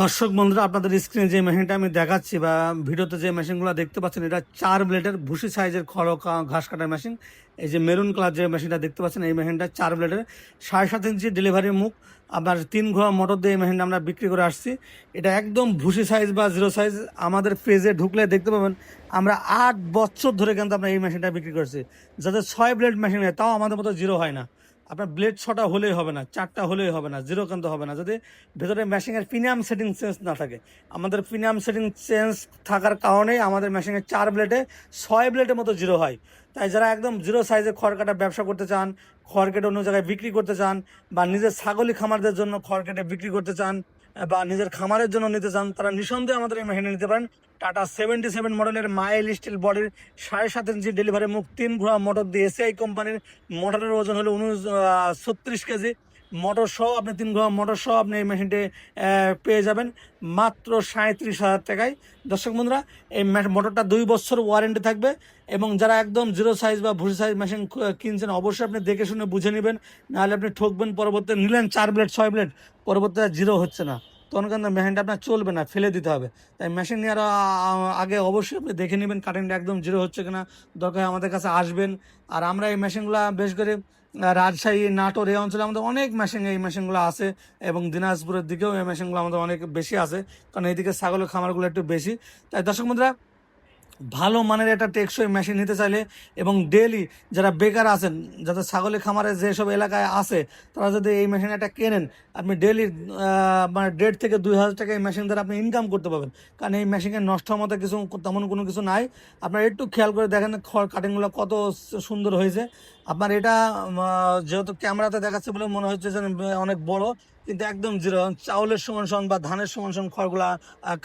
দর্শক বন্ধুরা, আপনাদের স্ক্রিনে যে মেশিনটা আমি দেখাচ্ছি বা ভিডিওতে যে মেশিনগুলো দেখতে পাচ্ছেন, এটা চার ব্লেডের ভুসি সাইজের খড় ঘাস কাটার মেশিন এই যে মেরুন কালার যে মেশিনটা দেখতে পাচ্ছেন, এই মেশিনটা চার ব্লেডের সাড়ে সাত ইঞ্চি ডেলিভারির মুখ, আপনার তিন ঘোড়া মোটর দিয়ে এই মেশিনটা আমরা বিক্রি করে আসছি। এটা একদম ভুসি সাইজ বা জিরো সাইজ আমাদের পেজে ঢুকলে দেখতে পাবেন, আমরা আট বছর ধরে কিন্তু আমরা এই মেশিনটা বিক্রি করছি। যাতে ছয় ব্লেড মেশিন তাও আমাদের মতো জিরো হয় না। আপনার ব্লেড ছটা হলেই হবে না, চারটা হলেই হবে না জিরো কিন্তু হবে না। যদি ভেতরে মেশিনের প্রিমিয়াম সেটিং চেঞ্জ না থাকে, আমাদের প্রিমিয়াম সেটিং চেঞ্জ থাকার কারণেই আমাদের মেশিনের চার ব্লেডে ছয় ব্লেডের মতো জিরো হয়। তাই যারা একদম জিরো সাইজে খড় কাটা ব্যবসা করতে চান, খড় কেটে অন্য জায়গায় বিক্রি করতে চান, বা নিজের ছাগলি খামারদের জন্য খড় কেটে বিক্রি করতে চান বা নিজের খামারের জন্য নিতে চান, তারা নিঃসন্দেহে আমাদের এই মেশিনে নিতে পারেন। টাটা সেভেন্টি সেভেন মডেলের মাইল স্টিল বডির সাড়ে সাত ইঞ্চি ডেলিভারি মুখ, তিন ঘোড়া মোটর দিয়ে এসিআই কোম্পানির মোটরের ওজন হলো উনিশ ছত্রিশ কেজি। মোটর সহ আপনি তিন ঘোড়া মোটর সহ আপনি এই মেশিনটি পেয়ে যাবেন। মাত্র সাঁত্রিশ হাজার টাকায়। দর্শক বন্ধুরা, এই মোটরটা দুই বছর ওয়ারেন্টি থাকবে এবং যারা একদম জিরো সাইজ বা ভুসি সাইজ মেশিন কিনছেন, অবশ্যই আপনি দেখে শুনে বুঝে নেবেন। নাহলে আপনি ঠকবেন পরবর্তী, নিলেন চার ব্লেড ছয় ব্লেড পরবর্তীতে জিরো হচ্ছে না। তখন কিন্তু মেশিনটা আপনার চলবে না, ফেলে দিতে হবে। তাই মেশিন নেওয়ার আগে অবশ্যই আপনি দেখে নেবেন কারেন্ট একদম জিরো হচ্ছে কিনা, দরকার আমাদের কাছে আসবেন। আর আমরা এই মেশিনগুলো বেশ করে রাজশাহী, নাটোর এই অঞ্চলে আমাদের অনেক মেশিন এই মেশিনগুলো আছে এবং দিনাজপুরের দিকেও এই মেশিনগুলো আমাদের অনেক বেশি আছে। কারণ এইদিকে ছাগলের খামারগুলো একটু বেশি। তাই দর্শক বন্ধুরা ভালো মানের একটা টেকসই মেশিন নিতে চাইলে এবং ডেলি যারা বেকার আছেন, যাদের ছাগলের খামারে যেসব এলাকায় আছে, তারা যদি এই মেশিন একটা কেনেন, আপনি ডেলি মানে দেড় থেকে দুই হাজার টাকা এই মেশিন দ্বারা আপনি ইনকাম করতে পারবেন। কারণ এই মেশিনে নষ্ট মতো কিছু তেমন কোনো কিছু নাই। আপনারা একটু খেয়াল করে দেখেন খড় কাটিংগুলো কত সুন্দর হয়েছে। আপনার এটা যেহেতু ক্যামেরাতে দেখাচ্ছে বলে মনে হচ্ছে যে অনেক বড়, কিন্তু একদম জিরো। চাউলের সমান সমান বা ধানের সমান সমান খড়গুলা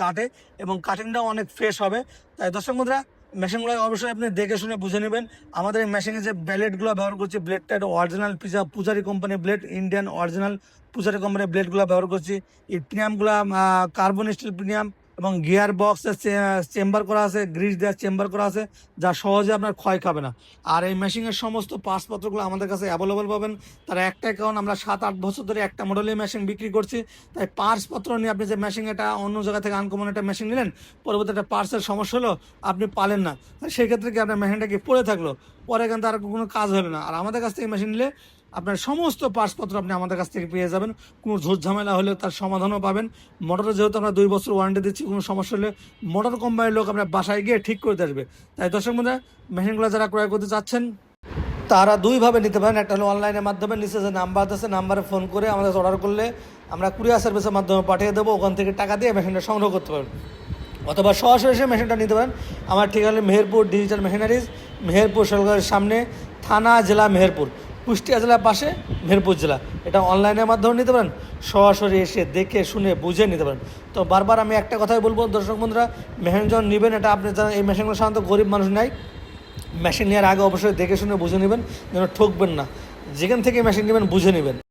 কাটে এবং কাটিংটাও অনেক ফ্রেশ হবে। তাই দর্শক মুদ্রা মেশিনগুলো অবশ্যই আপনি দেখে শুনে বুঝে নেবেন। আমাদের এই মেশিনে যে ব্লেডগুলো ব্যবহার করছি ব্লেডটা এটা অরিজিনাল পিজা পূজারি কোম্পানির ব্লেড ইন্ডিয়ান অরিজিনাল পূজারি কোম্পানির ব্লেডগুলো ব্যবহার করছি। এই প্রিমিয়ামগুলো কার্বন স্টিল প্রিমিয়াম এবং গিয়ার বক্স চেম্বার করা আছে গ্রিস দেওয়ার চেম্বার করা আছে, যা সহজে আপনার ক্ষয় খাবে না। আর এই মেশিনের সমস্ত পাসপত্রগুলো আমাদের কাছে অ্যাভেলেবল পাবেন। তার একটাই কারণ আমরা সাত আট বছর ধরে একটা মডেলের মেশিন বিক্রি করছি। তাই পার্সপত্র নিয়ে আপনি যে মেশিন এটা অন্য জায়গা থেকে আনকমন একটা মেশিন নিলেন পরবর্তী একটা পার্সের সমস্যা হলো, আপনি পালেন না। তাই সেই ক্ষেত্রে কি আপনার মেশিনটা কি পড়ে থাকল? পরে কিন্তু আর কোনো কাজ হলো না। আর আমাদের কাছ থেকে মেশিন নিলে আপনার সমস্ত পার্সপত্র আপনি আমাদের কাছ থেকে পেয়ে যাবেন। কোনো ঝোঁট ঝামেলা হলে তার সমাধানও পাবেন। মোটরে যেহেতু আমরা দুই বছর ওয়ারেন্টি দিচ্ছি, কোনো সমস্যা হলে মোটর কোম্পানির লোক আপনার বাসায় গিয়ে ঠিক করে আসবে। তাই দর্শক মধ্যে মেশিনগুলো যারা ক্রয় করতে চাচ্ছেন, তারা দুইভাবে নিতে পারেন। একটা হলো অনলাইনের মাধ্যমে, নিচে যে নাম্বার আছে নাম্বারে ফোন করে আমাদের অর্ডার করলে আমরা কুরিয়ার সার্ভিসের মাধ্যমে পাঠিয়ে দেবো। ওখান থেকে টাকা দিয়ে মেশিনটা সংগ্রহ করতে পারবেন। অথবা সরাসরি এসে মেশিনটা নিতে পারেন। আমার ঠিকানা মেহেরপুর ডিজিটাল মেশিনারিজ মেহেরপুর সরকারের সামনে, থানা জেলা মেহেরপুর, কুষ্টিয়া জেলার পাশে মেহেরপুর জেলা। এটা অনলাইনের মাধ্যমে নিতে পারেন। সরাসরি এসে দেখে, শুনে, বুঝে নিতে পারেন। তো বারবার আমি একটা কথাই বলব, দর্শক বন্ধুরা মেশিন যখন নেবেন, এটা আপনি জানেন, এই মেশিনগুলো সাধারণত গরিব মানুষ নাই মেশিন নেওয়ার আগে অবশ্যই দেখে শুনে, বুঝে নেবেন, যেন ঠকবেন না। যেখান থেকে মেশিন নেবেন, বুঝে নেবেন।